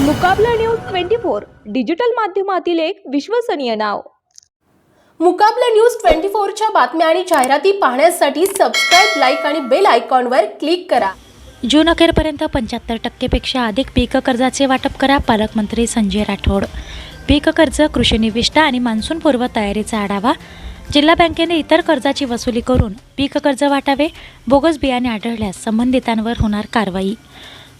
Mukabla news twenty four digital माध्यमातील एक विश्वसनीय नाव. मुकाबला न्यूज ट्वेंटी फोरच्या बातम्या आणि जाहिराती पाहण्यासाठी सबस्क्राईब लाईक आणि बेल आयकॉनवर क्लिक करा. जून अखेरपर्यंत पंच्याहत्तर टक्केपेक्षा अधिक पीक कर्जाचे वाटप करा पालकमंत्री संजय राठोड. पीक कर्ज कृषी निविष्ठा आणि मान्सूनपूर्व तयारीचा आढावा. जिल्हा बँकेने इतर कर्जाची वसुली करून पीक कर्ज वाटावे बोगस बियाणे आढळल्यास संबंधितांवर होणार कारवाई.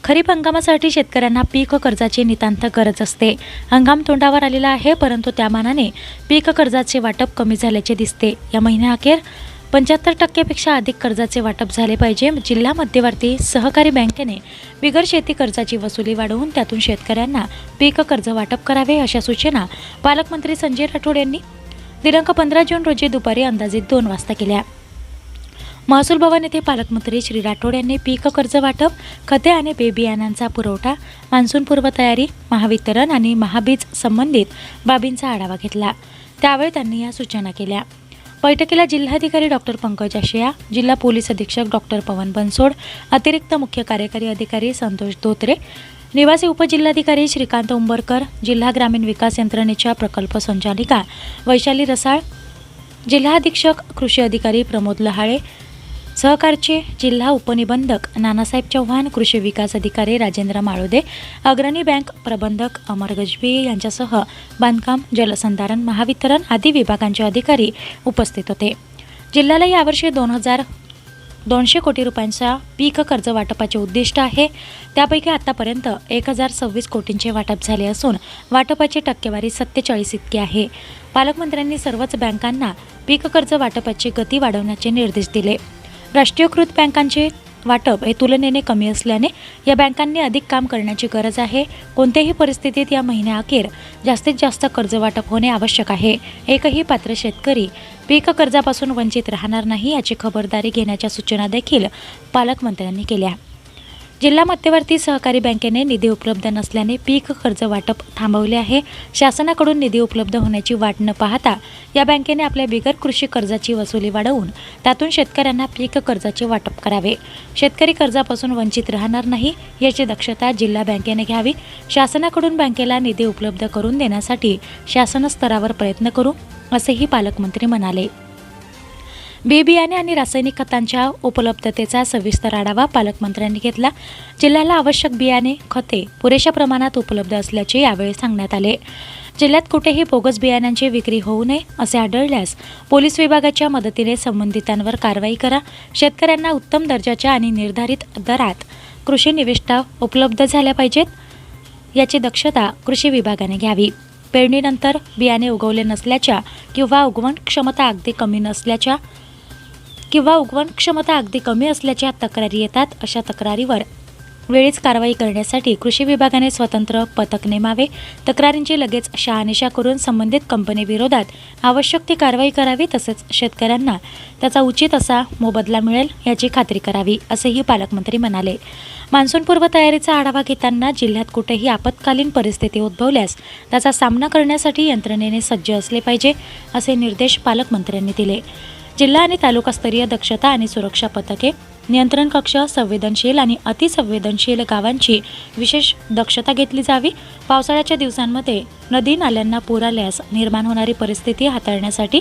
खरीप हंगामासाठी शेतकऱ्यांना पीक कर्जाची नितांत गरज असते. हंगाम तोंडावर आलेला आहे परंतु त्या मानाने पीक कर्जाचे वाटप कमी झाल्याचे दिसते. या महिन्याअखेर पंच्याहत्तर टक्केपेक्षा अधिक कर्जाचे वाटप झाले पाहिजे. जिल्हा मध्यवर्ती सहकारी बँकेने बिगर शेती कर्जाची वसुली वाढवून त्यातून शेतकऱ्यांना पीक कर्ज वाटप करावे अशा सूचना पालकमंत्री संजय राठोड यांनी दिनांक पंधरा जून रोजी दुपारी अंदाजे दोन वाजता केल्या. महसूल भवन येथे पालकमंत्री श्री राठोड यांनी पीक कर्ज वाटप खते आणि बे बियाणांचा पुरवठा मान्सूनपूर्व तयारी महावितरण आणि महाबीज संबंधित बाबींचा आढावा घेतला. त्यावेळी त्यांनी या सूचना केल्या. बैठकीला जिल्हाधिकारी डॉक्टर पंकज आशिया जिल्हा पोलीस अधीक्षक डॉक्टर पवन बनसोड अतिरिक्त मुख्य कार्यकारी अधिकारी संतोष धोत्रे निवासी उपजिल्हाधिकारी श्रीकांत उंबरकर जिल्हा ग्रामीण विकास यंत्रणेच्या प्रकल्प संचालिका वैशाली रसाळ जिल्हाधीक्षक कृषी अधिकारी प्रमोद लहाळे सहकारचे जिल्हा उपनिबंधक नानासाहेब चव्हाण कृषी विकास अधिकारी राजेंद्र माळोदे अग्रणी बँक प्रबंधक अमर गजबी यांच्यासह बांधकाम जलसंधारण महावितरण आदी विभागांचे अधिकारी उपस्थित होते. जिल्ह्याला यावर्षी दोन हजार दोनशे कोटी रुपयांचा पीक कर्ज वाटपाचे उद्दिष्ट आहे. त्यापैकी आतापर्यंत एक हजार सव्वीस कोटींचे वाटप झाले असून वाटपाची टक्केवारी सत्तेचाळीस इतकी आहे. पालकमंत्र्यांनी सर्वच बँकांना पीक कर्ज वाटपाची गती वाढवण्याचे निर्देश दिले. राष्ट्रीयकृत बँकांचे वाटप हे तुलनेने कमी असल्याने या बँकांनी अधिक काम करण्याची गरज आहे. कोणत्याही परिस्थितीत या महिन्याअखेर जास्तीत जास्त कर्ज वाटप होणे आवश्यक आहे. एकही पात्र शेतकरी पीक कर्जापासून वंचित राहणार नाही याची खबरदारी घेण्याच्या सूचना देखील पालकमंत्र्यांनी केल्या. जिल्हा मध्यवर्ती सहकारी बँकेने निधी उपलब्ध नसल्याने पीक कर्ज वाटप थांबवले आहे. शासनाकडून निधी उपलब्ध होण्याची वाट न पाहता या बँकेने आपल्या बिगर कृषी कर्जाची वसुली वाढवून त्यातून शेतकऱ्यांना पीक कर्जाचे वाटप करावे. शेतकरी कर्जापासून वंचित राहणार नाही याची दक्षता जिल्हा बँकेने घ्यावी. शासनाकडून बँकेला निधी उपलब्ध करून देण्यासाठी शासन स्तरावर प्रयत्न करू असेही पालकमंत्री म्हणाले. बी बियाणे आणि रासायनिक खतांच्या उपलब्धतेचा सविस्तर आढावा पालकमंत्र्यांनी घेतला. जिल्ह्याला आवश्यक बियाणे खते पुरेशा प्रमाणात उपलब्ध असल्याचे यावेळी सांगण्यात आले. जिल्ह्यात कुठेही बोगस बियाण्यांची विक्री होऊ नये असे आढळल्यास पोलीस विभागाच्या मदतीने संबंधितांवर कारवाई करा. शेतकऱ्यांना उत्तम दर्जाच्या आणि निर्धारित दरात कृषी निविष्ठा उपलब्ध झाल्या पाहिजेत. याची दक्षता कृषी विभागाने घ्यावी. पेरणीनंतर बियाणे उगवले नसल्याच्या किंवा उगवण क्षमता अगदी कमी नसल्याच्या किंवा उगवण क्षमता अगदी कमी असल्याच्या तक्रारी येतात अशा तक्रारीवर वेळीच कारवाई करण्यासाठी कृषी विभागाने स्वतंत्र पथक नेमावे तक्रारींची लगेच शहानिशा करून संबंधित कंपनीविरोधात आवश्यक ती कारवाई करावी तसेच शेतकऱ्यांना त्याचा उचित असा मोबदला मिळेल याची खात्री करावी असेही पालकमंत्री म्हणाले. मान्सूनपूर्व तयारीचा आढावा घेताना जिल्ह्यात कुठेही आपत्कालीन परिस्थिती उद्भवल्यास त्याचा सामना करण्यासाठी यंत्रणेने सज्ज असले पाहिजे असे निर्देश पालकमंत्र्यांनी दिले. जिल्हा आणि तालुकास्तरीय दक्षता आणि सुरक्षा पथके नियंत्रण कक्ष संवेदनशील आणि अतिसंवेदनशील गावांची विशेष दक्षता घेतली जावी. पावसाळ्याच्या दिवसांमध्ये नदी नाल्यांना पूर आल्यास निर्माण होणारी परिस्थिती हाताळण्यासाठी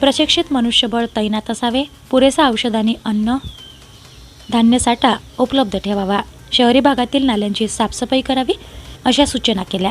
प्रशिक्षित मनुष्यबळ तैनात असावे. पुरेसा औषध आणि अन्न धान्यसाठा उपलब्ध ठेवावा. शहरी भागातील नाल्यांची साफसफाई करावी अशा सूचना केल्या.